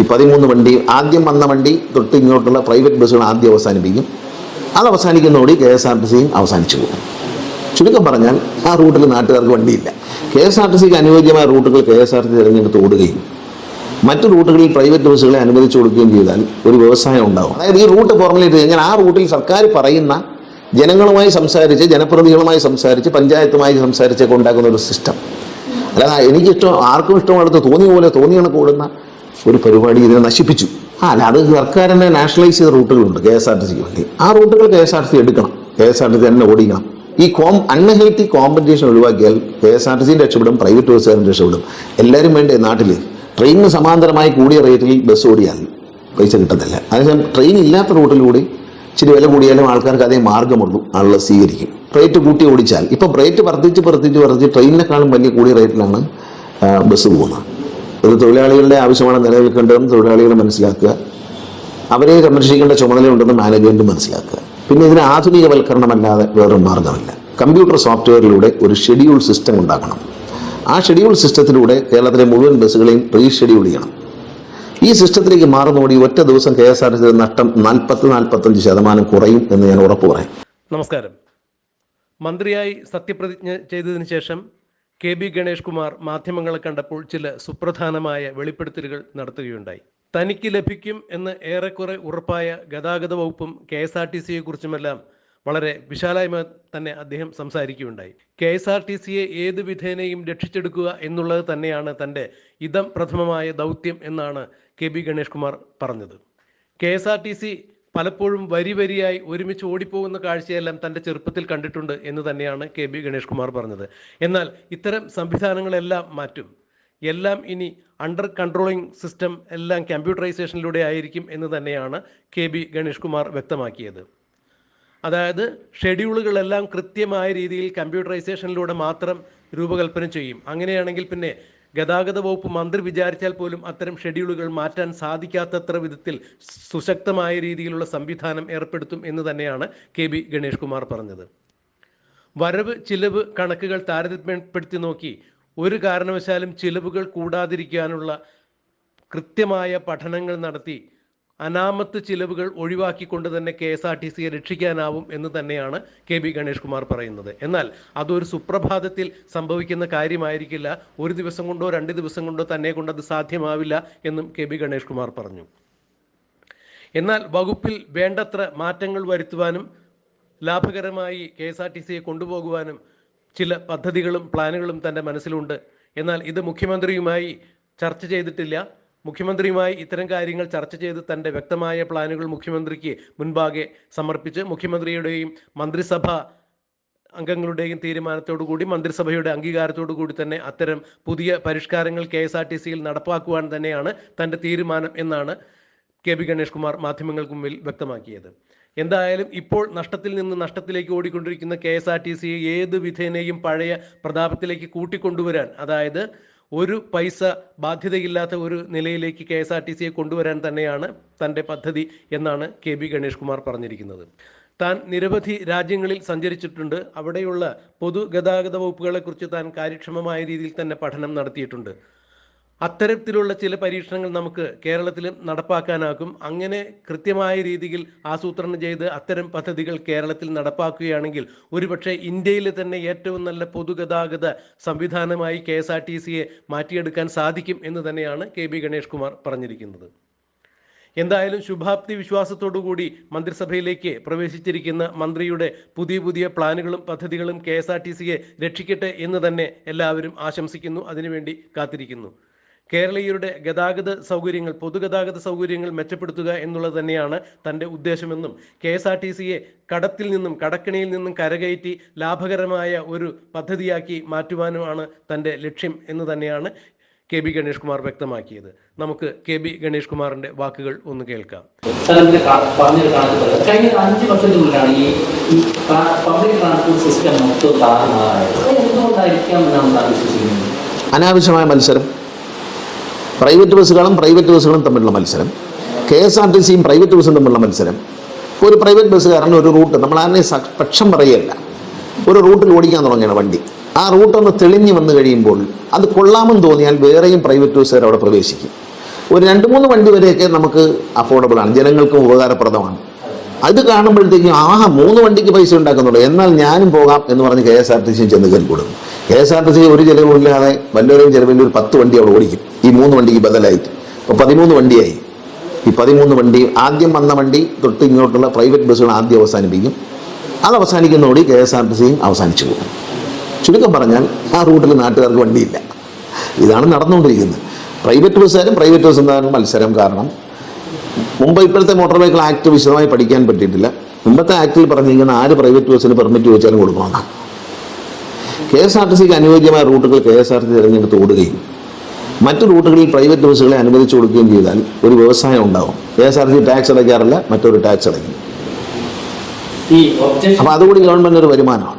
ഈ പതിമൂന്ന് വണ്ടി ആദ്യം വന്ന വണ്ടി തൊട്ട് ഇങ്ങോട്ടുള്ള പ്രൈവറ്റ് ബസ്സുകൾ ആദ്യം അവസാനിപ്പിക്കും. അത് അവസാനിക്കുന്നതോടെ കെ എസ് ആർ ടി സിയും അവസാനിച്ചു പോകും. ചുരുക്കം പറഞ്ഞാൽ ആ റൂട്ടിൽ നാട്ടുകാർക്ക് വണ്ടിയില്ല. കെ എസ് ആർ ടി സിക്ക് അനുയോജ്യമായ റൂട്ടുകൾ K S R T C തിരഞ്ഞെടുത്ത് ഓടുകയും മറ്റു റൂട്ടുകളിൽ പ്രൈവറ്റ് ബസ്സുകളെ അനുവദിച്ചു കൊടുക്കുകയും ചെയ്താൽ ഒരു വ്യവസായം ഉണ്ടാവും. അതായത് ഈ റൂട്ട് ഫോർമുലേറ്റ് കഴിഞ്ഞാൽ ആ റൂട്ടിൽ സർക്കാർ പറയുന്ന ജനങ്ങളുമായി സംസാരിച്ച് ജനപ്രതിനിധികളുമായി സംസാരിച്ച് പഞ്ചായത്തുമായി സംസാരിച്ചൊക്കെ ഉണ്ടാക്കുന്ന ഒരു സിസ്റ്റം അല്ലാതെ എനിക്കിഷ്ടം ആർക്കും ഇഷ്ടമുള്ളത് തോന്നിയ പോലെ തോന്നിയ കൂടുന്ന ഒരു പരിപാടി ഇതിനെ നശിപ്പിച്ചു. അല്ല അത് സർക്കാരിനെ നാഷണലൈസ് ചെയ്ത റൂട്ടുകളുണ്ട് കെ എസ് ആർ ടി സിക്ക് വേണ്ടി. ആ റൂട്ടുകൾ K S R T C എടുക്കണം. K S R T C തന്നെ ഓടിക്കണം. ഈ കോം അൺഹെൽത്തി കോമ്പറ്റീഷൻ ഒഴിവാക്കിയാൽ കെ എസ് ആർ ടി സിയും രക്ഷപ്പെടും പ്രൈവറ്റ് ബസ്സുകാരും രക്ഷപ്പെടും. എല്ലാവരും വേണ്ടേ നാട്ടിൽ ട്രെയിനിന് സമാന്തരമായി കൂടിയ റേറ്റിൽ ബസ് ഓടിയാൽ പൈസ കിട്ടത്തില്ല അതേസമയം ട്രെയിൻ ഇല്ലാത്ത റൂട്ടിലൂടെ ഇച്ചിരി വില കൂടിയാലും ആൾക്കാർക്ക് അതേ മാർഗമുള്ളൂ ആളുകൾ സ്വീകരിക്കും. റേറ്റ് കൂട്ടി ഓടിച്ചാൽ. ഇപ്പം റേറ്റ് വർദ്ധിച്ച് വർദ്ധിച്ച് വർദ്ധിച്ച് ട്രെയിനിനെക്കാളും വലിയ കൂടിയ റേറ്റിലാണ് ബസ് പോകുന്നത്. ഇത് തൊഴിലാളികളുടെ ആവശ്യമാണ് നിലനിൽക്കേണ്ടതെന്ന് തൊഴിലാളികൾ മനസ്സിലാക്കുക. അവരെ സംരക്ഷിക്കേണ്ട ചുമതലയുണ്ടെന്ന് മാനേജ്മെന്റ് മനസ്സിലാക്കുക. പിന്നെ ഇതിന് ആധുനികവൽക്കരണമല്ലാതെ വേറൊരു മാർഗമില്ല. കമ്പ്യൂട്ടർ സോഫ്റ്റ്വെയറിലൂടെ ഒരു ഷെഡ്യൂൾ സിസ്റ്റം ഉണ്ടാക്കണം. ആ ഷെഡ്യൂൾ സിസ്റ്റത്തിലൂടെ കേരളത്തിലെ മുഴുവൻ ബസ്സുകളെയും റീഷെഡ്യൂൾ ചെയ്യണം. ഈ സിസ്റ്റത്തിലേക്ക് മാറുന്നതോടെ ഒറ്റ ദിവസം കെ എസ് ആർ ടി നഷ്ടം നാൽപ്പത്തി നാൽപ്പത്തഞ്ച് ശതമാനം കുറയും എന്ന് ഞാൻ ഉറപ്പ് പറയാം. നമസ്കാരം. മന്ത്രിയായി സത്യപ്രതിജ്ഞ ചെയ്തതിനു ശേഷം കെ ബി ഗണേഷ് കുമാർ മാധ്യമങ്ങളെ കണ്ടപ്പോൾ ചില സുപ്രധാനമായ വെളിപ്പെടുത്തലുകൾ നടത്തുകയുണ്ടായി. തനിക്ക് ലഭിക്കും എന്ന് ഏറെക്കുറെ ഉറപ്പായ ഗതാഗത വകുപ്പും കെ എസ് ആർ ടി സിയെ കുറിച്ചുമെല്ലാം വളരെ വിശാലമായി തന്നെ അദ്ദേഹം സംസാരിക്കുകയുണ്ടായി. കെ എസ് ആർ ടി സിയെ ഏത് വിധേനയും രക്ഷിച്ചെടുക്കുക എന്നുള്ളത് തന്നെയാണ് തന്റെ ഇതം പ്രഥമമായ ദൗത്യം എന്നാണ് കെ ബി ഗണേഷ് കുമാർ പറഞ്ഞത്. K S R T C പലപ്പോഴും വരി വരിയായി ഒരുമിച്ച് ഓടിപ്പോകുന്ന കാഴ്ചയെല്ലാം തന്റെ ചെറുപ്പത്തിൽ കണ്ടിട്ടുണ്ട് എന്ന് തന്നെയാണ് കെ ബി ഗണേഷ് കുമാർ പറഞ്ഞത്. എന്നാൽ ഇത്തരം സംവിധാനങ്ങളെല്ലാം മാറ്റും. എല്ലാം ഇനി അണ്ടർ കൺട്രോളിംഗ് സിസ്റ്റം എല്ലാം കമ്പ്യൂട്ടറൈസേഷനിലൂടെ ആയിരിക്കും എന്ന് തന്നെയാണ് കെ ബി ഗണേഷ് കുമാർ വ്യക്തമാക്കിയത്. അതായത് ഷെഡ്യൂളുകളെല്ലാം കൃത്യമായ രീതിയിൽ കമ്പ്യൂട്ടറൈസേഷനിലൂടെ മാത്രം രൂപകൽപ്പന ചെയ്യും. അങ്ങനെയാണെങ്കിൽ പിന്നെ ഗതാഗത വകുപ്പ് മന്ത്രി വിചാരിച്ചാൽ പോലും അത്തരം ഷെഡ്യൂളുകൾ മാറ്റാൻ സാധിക്കാത്തത്ര വിധത്തിൽ സുശക്തമായ രീതിയിലുള്ള സംവിധാനം ഏർപ്പെടുത്തും എന്ന് തന്നെയാണ് കെ ബി ഗണേഷ് കുമാർ പറഞ്ഞത്. വരവ് ചിലവ് കണക്കുകൾ താരതമ്യപ്പെടുത്തി നോക്കി ഒരു കാരണവശാലും ചിലവുകൾ കൂടാതിരിക്കാനുള്ള കൃത്യമായ പഠനങ്ങൾ നടത്തി അനാമത്ത് ചിലവുകൾ ഒഴിവാക്കിക്കൊണ്ട് തന്നെ കെ എസ് ആർ ടി സിയെ രക്ഷിക്കാനാവും എന്ന് തന്നെയാണ് കെ ബി ഗണേഷ് കുമാർ പറയുന്നത്. എന്നാൽ അതൊരു സുപ്രഭാതത്തിൽ സംഭവിക്കുന്ന കാര്യമായിരിക്കില്ല. ഒരു ദിവസം കൊണ്ടോ രണ്ട് ദിവസം കൊണ്ടോ തന്നെ കൊണ്ട് അത് സാധ്യമാവില്ല എന്നും കെ ബി ഗണേഷ് കുമാർ പറഞ്ഞു. എന്നാൽ വകുപ്പിൽ വേണ്ടത്ര മാറ്റങ്ങൾ വരുത്തുവാനും ലാഭകരമായി കെ എസ് ആർ ടി സിയെ കൊണ്ടുപോകുവാനും ചില പദ്ധതികളും പ്ലാനുകളും തന്റെ മനസ്സിലുണ്ട്. എന്നാൽ ഇത് മുഖ്യമന്ത്രിയുമായി ചർച്ച ചെയ്തിട്ടില്ല. മുഖ്യമന്ത്രിയുമായി ഇത്തരം കാര്യങ്ങൾ ചർച്ച ചെയ്ത് തന്റെ വ്യക്തമായ പ്ലാനുകൾ മുഖ്യമന്ത്രിക്ക് മുൻപാകെ സമർപ്പിച്ച് മുഖ്യമന്ത്രിയുടെയും മന്ത്രിസഭ അംഗങ്ങളുടെയും തീരുമാനത്തോടു കൂടി മന്ത്രിസഭയുടെ അംഗീകാരത്തോടു കൂടി തന്നെ അത്തരം പുതിയ പരിഷ്കാരങ്ങൾ കെ എസ് ആർ ടി സിയിൽ നടപ്പാക്കുവാൻ തന്നെയാണ് തന്റെ തീരുമാനം എന്നാണ് കെ ബി ഗണേഷ് കുമാർ മാധ്യമങ്ങൾക്ക് മുമ്പിൽ വ്യക്തമാക്കിയത്. എന്തായാലും ഇപ്പോൾ നഷ്ടത്തിൽ നിന്ന് നഷ്ടത്തിലേക്ക് ഓടിക്കൊണ്ടിരിക്കുന്ന കെ എസ് ആർ ടി സിയെ ഏത് വിധേനയും പഴയ പ്രതാപത്തിലേക്ക് കൂട്ടിക്കൊണ്ടുവരാൻ അതായത് ഒരു പൈസ ബാധ്യതയില്ലാത്ത ഒരു നിലയിലേക്ക് കെ എസ് ആർ ടി സിയെ കൊണ്ടുവരാൻ തന്നെയാണ് തന്റെ പദ്ധതി എന്നാണ് കെ ബി ഗണേഷ് കുമാർ പറഞ്ഞിരിക്കുന്നത്. താൻ നിരവധി രാജ്യങ്ങളിൽ സഞ്ചരിച്ചിട്ടുണ്ട്. അവിടെയുള്ള പൊതുഗതാഗത വകുപ്പുകളെക്കുറിച്ച് താൻ കാര്യക്ഷമമായ രീതിയിൽ തന്നെ പഠനം നടത്തിയിട്ടുണ്ട്. അത്തരത്തിലുള്ള ചില പരീക്ഷണങ്ങൾ നമുക്ക് കേരളത്തിൽ നടപ്പാക്കാനാകും. അങ്ങനെ കൃത്യമായ രീതിയിൽ ആസൂത്രണം ചെയ്ത് അത്തരം പദ്ധതികൾ കേരളത്തിൽ നടപ്പാക്കുകയാണെങ്കിൽ ഒരുപക്ഷെ ഇന്ത്യയിലെ തന്നെ ഏറ്റവും നല്ല പൊതുഗതാഗത സംവിധാനമായി കെ എസ് ആർ ടി സിയെ മാറ്റിയെടുക്കാൻ സാധിക്കും എന്ന് തന്നെയാണ് കെ ബി ഗണേഷ് കുമാർ പറഞ്ഞിരിക്കുന്നത്. എന്തായാലും ശുഭാപ്തി വിശ്വാസത്തോടു കൂടി മന്ത്രിസഭയിലേക്ക് പ്രവേശിച്ചിരിക്കുന്ന മന്ത്രിയുടെ പുതിയ പുതിയ പ്ലാനുകളും പദ്ധതികളും കെ എസ് ആർ ടി സിയെ രക്ഷിക്കട്ടെ എന്ന് തന്നെ എല്ലാവരും ആശംസിക്കുന്നു. അതിനുവേണ്ടി കാത്തിരിക്കുന്നു. കേരളീയരുടെ ഗതാഗത സൗകര്യങ്ങൾ പൊതുഗതാഗത സൗകര്യങ്ങൾ മെച്ചപ്പെടുത്തുക എന്നുള്ളത് തന്നെയാണ് തന്റെ ഉദ്ദേശമെന്നും കെ എസ് ആർ ടി സിയെ കടത്തിൽ നിന്നും കടക്കിണിയിൽ നിന്നും കരകയറ്റി ലാഭകരമായ ഒരു പദ്ധതിയാക്കി മാറ്റുവാനുമാണ് തന്റെ ലക്ഷ്യം എന്ന് തന്നെയാണ് കെ ബി ഗണേഷ് കുമാർ വ്യക്തമാക്കിയത്. നമുക്ക് കെ ബി ഗണേഷ് കുമാറിന്റെ വാക്കുകൾ ഒന്ന് കേൾക്കാം. സ്ഥലത്തിന്റെ പറഞ്ഞൊരു കണക്ക് പറയാം കഴിഞ്ഞ അഞ്ച് വർഷത്തിനുള്ളിലാണ് ഈ ഈ പബ്ലിക് ട്രാൻസ്പോർട്ട് സിസ്റ്റം മൊത്തം താറുമാറായത്. എന്തുകൊണ്ടായിരിക്കാം എന്നാണ് വിശ്വസിക്കുന്നത്? അനാവശ്യമായ മത്സരം. പ്രൈവറ്റ് ബസ്സുകളും പ്രൈവറ്റ് ബസ്സുകളും തമ്മിലുള്ള മത്സരം കെ എസ് ആർ ടി സിയും പ്രൈവറ്റ് ബസ്സും തമ്മിലുള്ള മത്സരം. ഒരു പ്രൈവറ്റ് ബസ്സുകാരൻ ഒരു റൂട്ട് നമ്മൾ ആരെ പക്ഷം പറയുകയല്ല. ഒരു റൂട്ടിൽ ഓടിക്കാൻ തുടങ്ങിയാണ് വണ്ടി. ആ റൂട്ടൊന്ന് തെളിഞ്ഞു വന്നു കഴിയുമ്പോൾ അത് കൊള്ളാമെന്ന് തോന്നിയാൽ വേറെയും പ്രൈവറ്റ് ബസ്സുകാർ അവിടെ പ്രവേശിക്കും. ഒരു രണ്ട് മൂന്ന് വണ്ടി വരെയൊക്കെ നമുക്ക് അഫോർഡബിൾ ആണ് ജനങ്ങൾക്കും ഉപകാരപ്രദമാണ്. അത് കാണുമ്പോഴത്തേക്കും ആഹാ മൂന്ന് വണ്ടിക്ക് പൈസ ഉണ്ടാക്കുന്നുള്ളൂ. എന്നാൽ ഞാനും പോകാം എന്ന് പറഞ്ഞ് K S R T C ചെന്ന് കയറി കൊടുക്കും K S R T C ഒരു ചിലവില്ലാതെ വല്ലവരെയും ചിലവിൽ ഒരു പത്ത് വണ്ടി അവിടെ ഓടിക്കും. ഈ മൂന്ന് വണ്ടിക്ക് ബദലായി. അപ്പോൾ പതിമൂന്ന് വണ്ടിയായി. ഈ പതിമൂന്ന് വണ്ടി ആദ്യം വന്ന വണ്ടി തൊട്ട് ഇങ്ങോട്ടുള്ള പ്രൈവറ്റ് ബസ്സുകൾ ആദ്യം അവസാനിപ്പിക്കും. അത് അവസാനിക്കുന്നതോടെ കെ എസ് ആർ ടി സിയും അവസാനിച്ചു പോകും. ചുരുക്കം പറഞ്ഞാൽ ആ റൂട്ടിൽ നാട്ടുകാർക്ക് വണ്ടിയില്ല. ഇതാണ് നടന്നുകൊണ്ടിരിക്കുന്നത്. പ്രൈവറ്റ് ബസ്സുകാരും പ്രൈവറ്റ് ബസ് മത്സരം കാരണം മുമ്പ് ഇപ്പോഴത്തെ മോട്ടോർ വെഹിക്കിൾ ആക്ട് വിശദമായി പഠിക്കാൻ പറ്റിയിട്ടില്ല. മുമ്പത്തെ ആക്ടിൽ പറഞ്ഞിരിക്കുന്ന ആര് പ്രൈവറ്റ് ബസ്സിന് പെർമിറ്റ് ചോദിച്ചാലും കൊടുക്കണമെന്നാണ് കെ എസ് ആർ ടി സിക്ക് അനുയോജ്യമായ റൂട്ടുകൾ കെ എസ് ആർ ടി തിരഞ്ഞെടുത്ത് ഓടുകയും മറ്റു റൂട്ടുകളിൽ പ്രൈവറ്റ് ബസ്സുകളെ അനുവദിച്ചു കൊടുക്കുകയും ചെയ്താൽ ഒരു വ്യവസായം ഉണ്ടാവും. K S R T tax അടയ്ക്കാറില്ല മറ്റൊരു ടാക്സ് അടയ്ക്കും. അപ്പൊ അതുകൂടി ഗവൺമെന്റ് ഒരു വരുമാനമാണ്.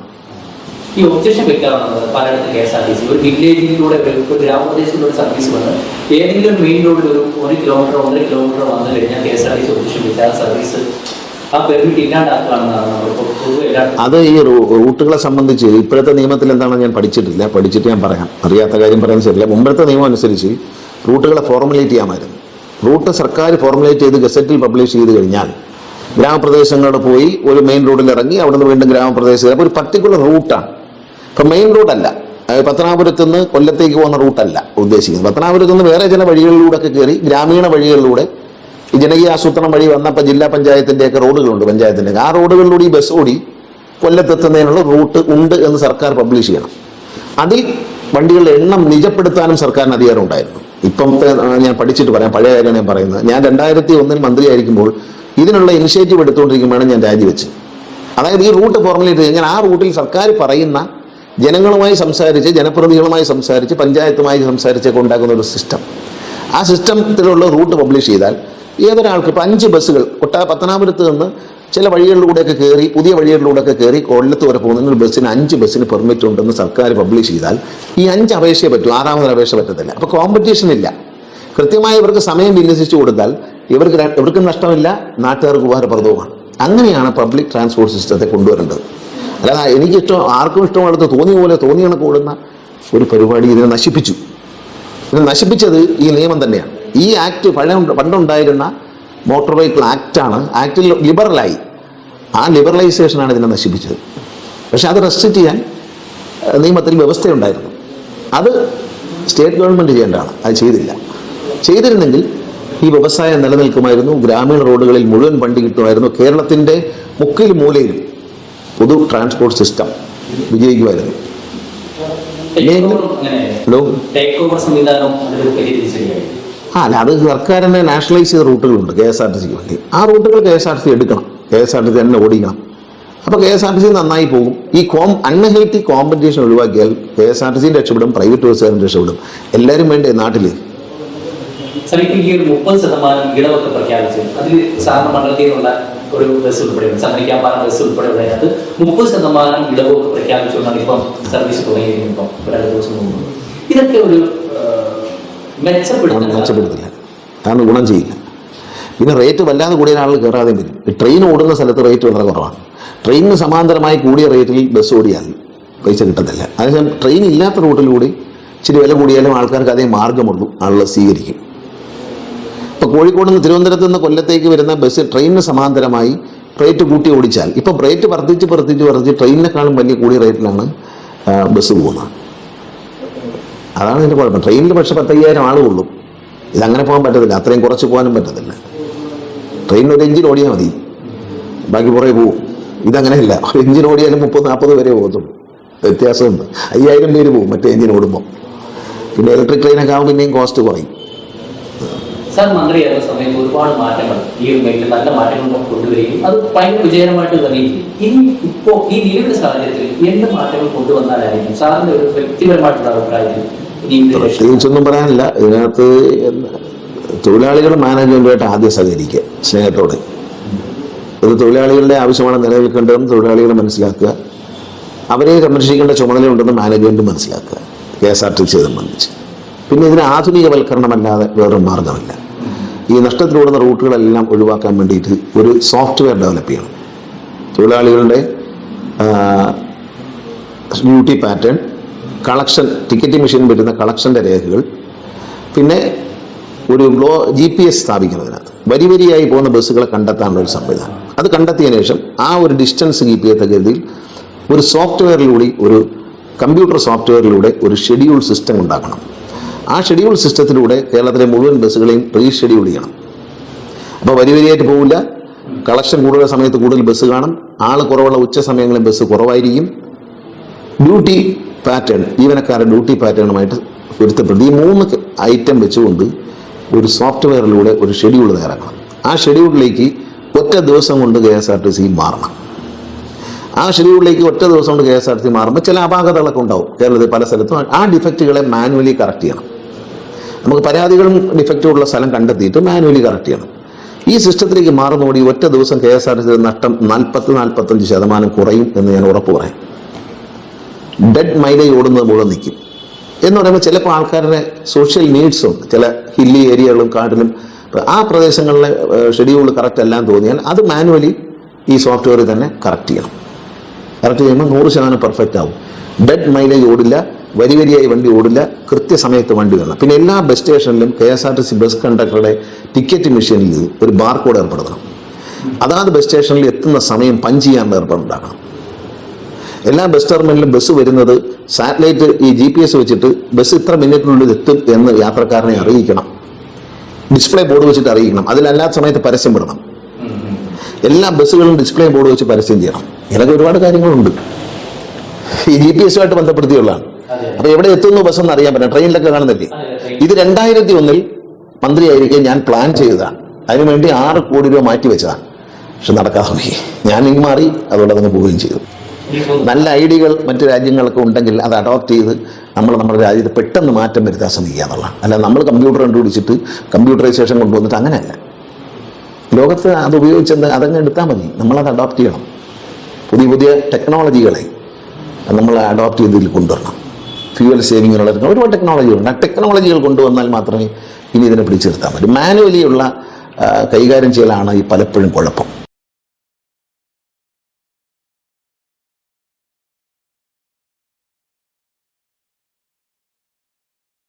ഈ ഒബ്ജക്ഷൻ വെക്കാറുണ്ട്? പലയിടത്തും K S R T C ഒരു വില്ലേജിലൂടെ ഒരു ഒരു ഗ്രാമപ്രദേശത്തിലൂടെ സർവീസ് വന്ന് ഏതെങ്കിലും മെയിൻ റോഡിൽ ഒരു ഒരു കിലോമീറ്റർ ഒന്നര കിലോമീറ്റർ വന്നു കഴിഞ്ഞാൽ K S R T C objection service അത് ഈ റൂട്ടുകളെ സംബന്ധിച്ച് ഇപ്പോഴത്തെ നിയമത്തിൽ എന്താണെന്ന് ഞാൻ പഠിച്ചിട്ടില്ല. പഠിച്ചിട്ട് ഞാൻ പറയാം. അറിയാത്ത കാര്യം പറയാൻ ശരിയില്ല. മുമ്പത്തെ നിയമം അനുസരിച്ച് റൂട്ടുകളെ ഫോർമുലേറ്റ് ചെയ്യാമായിരുന്നു. റൂട്ട് സർക്കാർ ഫോർമുലേറ്റ് ചെയ്ത് ഗസറ്റിൽ പബ്ലിഷ് ചെയ്ത് കഴിഞ്ഞാൽ ഗ്രാമപ്രദേശങ്ങളോട് പോയി ഒരു മെയിൻ റോഡിൽ ഇറങ്ങി അവിടെ നിന്ന് വീണ്ടും ഗ്രാമപ്രദേശത്ത് അപ്പോൾ ഒരു പർട്ടിക്കുലർ റൂട്ടാണ് ഇപ്പം മെയിൻ റോഡല്ല. പത്തനാപുരത്ത് നിന്ന് കൊല്ലത്തേക്ക് പോകുന്ന റൂട്ടല്ല ഉദ്ദേശിക്കുന്നത്. പത്തനാപുരത്ത് നിന്ന് വേറെ ചില വഴികളിലൂടെ ഒക്കെ കയറി ഗ്രാമീണ വഴികളിലൂടെ ഈ ജനകീയ ആസൂത്രണം വഴി വന്നപ്പോൾ ജില്ലാ പഞ്ചായത്തിന്റെയൊക്കെ റോഡുകളുണ്ട് പഞ്ചായത്തിന്റെ. ആ റോഡുകളിലൂടെ ഈ ബസ് ഓടി കൊല്ലത്തെത്തുന്നതിനുള്ള റൂട്ട് ഉണ്ട് എന്ന് സർക്കാർ പബ്ലിഷ് ചെയ്യണം. അതിൽ വണ്ടികളുടെ എണ്ണം നിജപ്പെടുത്താനും സർക്കാരിന് അധികാരം ഉണ്ടായിരുന്നു ഇപ്പോഴത്തെ ഞാൻ പഠിച്ചിട്ട് പറയാം പഴയ കാര്യമാണ് ഞാൻ പറയുന്നത്. ഞാൻ രണ്ടായിരത്തി ഒന്നിൽ മന്ത്രിയായിരിക്കുമ്പോൾ ഇതിനുള്ള ഇനിഷ്യേറ്റീവ് എടുത്തുകൊണ്ടിരിക്കുമ്പോഴാണ് ഞാൻ രാജിവെച്ച്. അതായത് ഈ റൂട്ട് ഫോർമുലേറ്റ് കഴിഞ്ഞാൽ ആ റൂട്ടിൽ സർക്കാർ പറയുന്ന ജനങ്ങളുമായി സംസാരിച്ച് ജനപ്രതിനിധികളുമായി സംസാരിച്ച് പഞ്ചായത്തുമായി സംസാരിച്ചൊക്കെ ഉണ്ടാക്കുന്ന ഒരു സിസ്റ്റം. ആ സിസ്റ്റത്തിലുള്ള റൂട്ട് പബ്ലിഷ് ചെയ്താൽ ഏതൊരാൾക്ക് ഇപ്പം അഞ്ച് ബസ്സുകൾ കൊട്ടാ പത്തനാപുരത്ത് നിന്ന് ചില വഴികളിലൂടെയൊക്കെ കയറി പുതിയ വഴികളിലൂടെയൊക്കെ കയറി കൊല്ലത്ത് വരെ പോകുന്ന ബസ്സിന് അഞ്ച് ബസ്സിന് പെർമിറ്റ് ഉണ്ടെന്ന് സർക്കാർ പബ്ലിഷ് ചെയ്താൽ ഈ അഞ്ച് അപേക്ഷയെ പറ്റും ആറാമതൊരു അപേക്ഷ പറ്റത്തില്ല. അപ്പോൾ കോമ്പറ്റീഷൻ ഇല്ല. കൃത്യമായി ഇവർക്ക് സമയം വിന്യസിച്ചു കൊടുത്താൽ ഇവർക്ക് ഇവർക്കും നഷ്ടമില്ല നാട്ടുകാർക്ക് ഉപകാരപ്രദവുമാണ്. അങ്ങനെയാണ് പബ്ലിക് ട്രാൻസ്പോർട്ട് സിസ്റ്റത്തെ കൊണ്ടുവരേണ്ടത്. അല്ലാതെ എനിക്കിഷ്ടം ആർക്കും ഇഷ്ടമുള്ളത് തോന്നിയ പോലെ തോന്നിയ കൂടുന്ന ഒരു പരിപാടി ഇതിനെ നശിപ്പിച്ചു. ഇത് നശിപ്പിച്ചത് ഈ നിയമം തന്നെയാണ് ഈ ആക്ട് പഴയ പണ്ടുണ്ടായിരുന്ന മോട്ടോർ വെഹിക്കിൾ ആക്റ്റാണ് ആക്ടിൽ ലിബറലായി. ആ ലിബറലൈസേഷനാണ് ഇതിനെ നശിപ്പിച്ചത്. പക്ഷെ അത് റെസ്ട്രിക്റ്റ് ചെയ്യാൻ നിയമത്തിൽ വ്യവസ്ഥയുണ്ടായിരുന്നു. അത് സ്റ്റേറ്റ് ഗവൺമെന്റ് ചെയ്യേണ്ടതാണ്. അത് ചെയ്തില്ല. ചെയ്തിരുന്നെങ്കിൽ ഈ വ്യവസായം നിലനിൽക്കുമായിരുന്നു. ഗ്രാമീണ റോഡുകളിൽ മുഴുവൻ വണ്ടി കിട്ടുമായിരുന്നു. കേരളത്തിന്റെ മുക്കിൽ മൂലയിൽ പൊതു ട്രാൻസ്പോർട്ട് സിസ്റ്റം വിജയിക്കുമായിരുന്നു. ഹലോ ടേക്ക് ഓവർ സംവിധാനം അതൊരു വലിയ ആ അല്ല അത് സർക്കാർ തന്നെ നാഷണലൈസ് ചെയ്ത റൂട്ടുകളുണ്ട് കെ എസ് ആർ ടി സിക്ക് വേണ്ടി. ആ റൂട്ടുകൾ K S R T C എടുക്കണം K S R T C തന്നെ ഓടിക്കണം. അപ്പോൾ K S R T C നന്നായി പോകും. ഈ കോം അൺഹെൽത്തി കോമ്പറ്റീഷൻ ഒഴിവാക്കിയാൽ കെ എസ് ആർ ടി സിയും രക്ഷപ്പെടും പ്രൈവറ്റ് ബസ്സുകാരും രക്ഷപ്പെടും. എല്ലാവരും വേണ്ടേ നാട്ടിൽ മുപ്പത് ശതമാനം ഇളവൊക്കെ പ്രഖ്യാപിച്ചു. അതിൽ സാറിന് മണ്ഡലത്തിൽ നിന്നുള്ള ഒരു ബസ് സമരിക്കാൻ ചന്ദ്രിക്കാമ്പാറ ബസ് ഉൾപ്പെടെ അതിനകത്ത് മുപ്പത് ശതമാനം ഇടവൊക്കെ പ്രഖ്യാപിച്ചുകൊണ്ടാണ് ഇപ്പം സർവീസ് തുടങ്ങിയിരിക്കുന്നത് ഇപ്പം. ദിവസം മുമ്പ്. ഇതൊക്കെ ഒരു മെച്ചപ്പെടുത്തില്ല. കാരണം ഗുണം ചെയ്യില്ല. പിന്നെ റേറ്റ് വല്ലാതെ കൂടിയ ആൾ കയറാതെ വരും ട്രെയിൻ ഓടുന്ന സ്ഥലത്ത് റേറ്റ് വളരെ കുറവാണ്. ട്രെയിനിന് സമാന്തരമായി കൂടിയ റേറ്റിൽ ബസ് ഓടിയാൽ പൈസ കിട്ടത്തില്ല. അതിനുശേഷം ട്രെയിൻ ഇല്ലാത്ത റൂട്ടിലൂടെ ഇച്ചിരി വില കൂടിയാലും ആൾക്കാർക്ക് അതേ മാർഗമുള്ളൂ. ആളുകൾ സ്വീകരിക്കും. ഇപ്പോൾ കോഴിക്കോട് നിന്ന് തിരുവനന്തപുരത്ത് നിന്ന് കൊല്ലത്തേക്ക് വരുന്ന ബസ് ട്രെയിനിന് സമാന്തരമായി റേറ്റ് കൂട്ടി ഓടിച്ചാൽ ഇപ്പം റേറ്റ് വർദ്ധിച്ച് വർദ്ധിച്ച് വർദ്ധിച്ച് ട്രെയിനിനെക്കാളും വലിയ കൂടിയ റേറ്റിലാണ് ബസ് പോകുന്നത്. അതാണ് ഇതിന്റെ കുഴപ്പം. ട്രെയിനിൽ പക്ഷെ പത്തയ്യായിരം ആളുള്ളൂ ഇതങ്ങനെ പോകാൻ പറ്റത്തില്ല. അത്രയും കുറച്ച് പോകാനും പറ്റത്തില്ല. ട്രെയിനിൽ ഒരു എഞ്ചിൻ ഓടിയാൽ മതി. ബാക്കി പുറകെ പോവും. ഇതങ്ങനെയല്ല. ഒരു എഞ്ചിൻ ഓടിയാലും മുപ്പത് നാൽപ്പത് വരെ പോകത്തുള്ളൂ. വ്യത്യാസമുണ്ട്. അയ്യായിരം പേര് പോകും മറ്റേ എഞ്ചിൻ ഓടുമ്പോൾ പിന്നെ ഇലക്ട്രിക് ട്രെയിനൊക്കെ ആകുമ്പോൾ പിന്നെയും കോസ്റ്റ് കുറയും. സാർ മന്ത്രിയായിരുന്ന സമയത്ത് ഒരുപാട് മാറ്റങ്ങൾ ഈ ഒരു മേഖലയിൽ നല്ല മാറ്റങ്ങൾ കൊണ്ടുവരികയും അത് ഭയങ്കര വിജയകരമായിട്ട് തെളിയിക്കും ഇനി ഇപ്പോൾ ഈ നിലവിലെ സാഹചര്യത്തിൽ എന്ത് മാറ്റങ്ങൾ കൊണ്ടുവന്നാലായിരിക്കും? സാറിന്റെ ഒരു വ്യക്തിപരമായിട്ടുള്ള അഭിപ്രായത്തിൽ പ്രത്യേകിച്ചൊന്നും പറയാനില്ല. ഇതിനകത്ത് തൊഴിലാളികൾ മാനേജ്മെന്റുമായിട്ട് ആദ്യം സഹകരിക്കുക സ്നേഹത്തോടെ. ഇത് തൊഴിലാളികളുടെ ആവശ്യമാണ് നിലനിൽക്കേണ്ടതെന്ന് തൊഴിലാളികൾ മനസ്സിലാക്കുക. അവരെ സംരക്ഷിക്കേണ്ട ചുമതലയുണ്ടെന്ന് മാനേജ്മെന്റ് മനസ്സിലാക്കുക. K S R T C സംബന്ധിച്ച്. പിന്നെ ഇതിന് ആധുനികവൽക്കരണമല്ലാതെ വേറൊരു മാർഗമില്ല. ഈ നഷ്ടത്തിലോടുന്ന റൂട്ടുകളെല്ലാം ഒഴിവാക്കാൻ വേണ്ടിയിട്ട് ഒരു സോഫ്റ്റ്വെയർ ഡെവലപ്പ് ചെയ്യണം. തൊഴിലാളികളുടെ duty pattern collection ticketing machine വരുന്ന കളക്ഷന്റെ രേഖകൾ പിന്നെ ഒരു ഗ്ലോ ജി പി എസ് സ്ഥാപിക്കുന്നതിനകത്ത്. വരി വരിയായി പോകുന്ന ബസ്സുകളെ കണ്ടെത്താനുള്ള ഒരു സംവിധാനം. അത് കണ്ടെത്തിയതിനു ശേഷം ആ ഒരു ഡിസ്റ്റൻസ് കീപ്പ് ചെയ്യത്തക്ക രീതിയിൽ ഒരു സോഫ്റ്റ്വെയറിലൂടെ ഒരു കമ്പ്യൂട്ടർ സോഫ്റ്റ്വെയറിലൂടെ ഒരു ഷെഡ്യൂൾ സിസ്റ്റം ഉണ്ടാക്കണം. ആ ഷെഡ്യൂൾ സിസ്റ്റത്തിലൂടെ കേരളത്തിലെ മുഴുവൻ ബസ്സുകളെയും റീഷെഡ്യൂൾ ചെയ്യണം. അപ്പോൾ വരി വരിയായിട്ട് പോകില്ല കളക്ഷൻ കൂടുതൽ സമയത്ത് കൂടുതൽ ബസ് കാണും. ആൾ കുറവുള്ള ഉച്ച സമയങ്ങളിൽ ബസ് കുറവായിരിക്കും. ഡ്യൂട്ടി പാറ്റേൺ ജീവനക്കാരുടെ ഡ്യൂട്ടി പാറ്റേണുമായിട്ട് പൊരുത്തപ്പെടുത്തി ഈ മൂന്ന് ഐറ്റം വെച്ചുകൊണ്ട് ഒരു സോഫ്റ്റ്വെയറിലൂടെ ഒരു ഷെഡ്യൂൾ തയ്യാറാക്കണം. ആ ഷെഡ്യൂളിലേക്ക് ഒറ്റ ദിവസം കൊണ്ട് K S R T C മാറണം. ആ ഷെഡ്യൂളിലേക്ക് ഒറ്റ ദിവസം കൊണ്ട് K S R T C മാറുമ്പോൾ ചില അപാകതകളൊക്കെ ഉണ്ടാവും. കേരളത്തിൽ പല സ്ഥലത്തും ആ ഡിഫക്റ്റുകളെ മാനുവലി കറക്റ്റ് ചെയ്യണം. നമുക്ക് പരാതികളും ഡിഫക്റ്റും ഉള്ള സ്ഥലം കണ്ടെത്തിയിട്ട് മാനുവലി കറക്റ്റ് ചെയ്യണം. ഈ സിസ്റ്റത്തിലേക്ക് മാറുന്നതോടെ ഒറ്റ ദിവസം K S R T C നഷ്ടം നാൽപ്പത്തി നാൽപ്പത്തഞ്ച് ശതമാനം കുറയും എന്ന് ഞാൻ ഉറപ്പ് പറയാം. ഡെഡ് മൈലേജ് ഓടുന്നത് മുഴുവൻ നിൽക്കും. എന്ന് പറയുമ്പോൾ ചിലപ്പോൾ ആൾക്കാരുടെ സോഷ്യൽ നീഡ്സും ചില ഹില്ലി ഏരിയകളും കാട്ടിലും ആ പ്രദേശങ്ങളിലെ ഷെഡ്യൂൾ കറക്റ്റ് അല്ലാന്ന് തോന്നിയാൽ അത് മാനുവലി ഈ സോഫ്റ്റ്വെയറിൽ തന്നെ കറക്റ്റ് ചെയ്യണം. കറക്റ്റ് ചെയ്യുമ്പോൾ നൂറ് ശതമാനം പെർഫെക്റ്റ് ആവും. ഡെഡ് മൈലേജ് ഓടില്ല വരി വരിയായി വണ്ടി ഓടില്ല കൃത്യസമയത്ത് വണ്ടി വരണം പിന്നെ എല്ലാ ബസ് സ്റ്റേഷനിലും K S R T C bus കണ്ടക്ടറുടെ ticket മെഷീനിൽ ഒരു ബാർകോഡ് ഏർപ്പെടുത്തണം. അതാത് ബസ് സ്റ്റേഷനിൽ എത്തുന്ന സമയം പഞ്ച് ചെയ്യാനുള്ള ഏർപ്പാടുണ്ടാകണം എല്ലാ ബസ് ടെർമിനലിലും ബസ് വരുന്നത് സാറ്റലൈറ്റ് ഈ ജി പി എസ് വെച്ചിട്ട് ബസ് ഇത്ര മിനിറ്റിനുള്ളിൽ എത്തും എന്ന് യാത്രക്കാരനെ അറിയിക്കണം. ഡിസ്പ്ലേ ബോർഡ് വെച്ചിട്ട് അറിയിക്കണം. അതിലല്ലാത്ത സമയത്ത് പരസ്യം വിടണം. എല്ലാ ബസ്സുകളും ഡിസ്പ്ലേ ബോർഡ് വെച്ച് പരസ്യം ചെയ്യണം. ഇതൊക്കെ ഒരുപാട് കാര്യങ്ങളുണ്ട്. ഈ ജി പി എസുമായിട്ട് ബന്ധപ്പെടുത്തിയുള്ളതാണ്. അപ്പൊ എവിടെ എത്തുന്നു ബസ് എന്ന് അറിയാൻ പറ്റില്ല. ട്രെയിനിലൊക്കെ കാണുന്നില്ലേ ഇത് രണ്ടായിരത്തി ഒന്നിൽ മന്ത്രിയായിരിക്കെ ഞാൻ പ്ലാൻ ചെയ്തതാണ്. അതിനുവേണ്ടി ആറ് കോടി രൂപ മാറ്റി വെച്ചതാണ്. പക്ഷെ നടക്കാതെ പോയി. ഞാൻ ഇങ്ങ് മാറി അതുകൊണ്ട് അതങ്ങ് പോവുകയും ചെയ്തു. നല്ല ഐഡിയകൾ മറ്റു രാജ്യങ്ങളൊക്കെ ഉണ്ടെങ്കിൽ അത് അഡോപ്റ്റ് ചെയ്ത് നമ്മൾ നമ്മുടെ രാജ്യത്ത് പെട്ടെന്ന് മാറ്റം വരുത്താൻ ശ്രമിക്കുക എന്നുള്ളതാണ്. അല്ല നമ്മൾ കമ്പ്യൂട്ടർ കണ്ടുപിടിച്ചിട്ട് കമ്പ്യൂട്ടറൈസേഷൻ കൊണ്ടുവന്നിട്ട് അങ്ങനെയല്ല. ലോകത്ത് അത് ഉപയോഗിച്ചെന്ന് അതങ്ങ് എടുത്താൽ മതി. നമ്മളത് അഡോപ്റ്റ് ചെയ്യണം. പുതിയ പുതിയ ടെക്നോളജികളെ നമ്മൾ അഡോപ്റ്റ് ചെയ്തതിൽ കൊണ്ടുവരണം. ഫ്യൂവൽ സേവിങ് സേവിങ്ങിനുള്ള ഒരുപാട് ടെക്നോളജികളുണ്ട് ആ ടെക്നോളജികൾ കൊണ്ടുവന്നാൽ മാത്രമേ ഇനി ഇതിനെ പിടിച്ചു നിർത്താൻ പറ്റൂ. മാനുവലി ഉള്ള കൈകാര്യം ചെയ്യലാണ് ഈ പലപ്പോഴും കുഴപ്പം.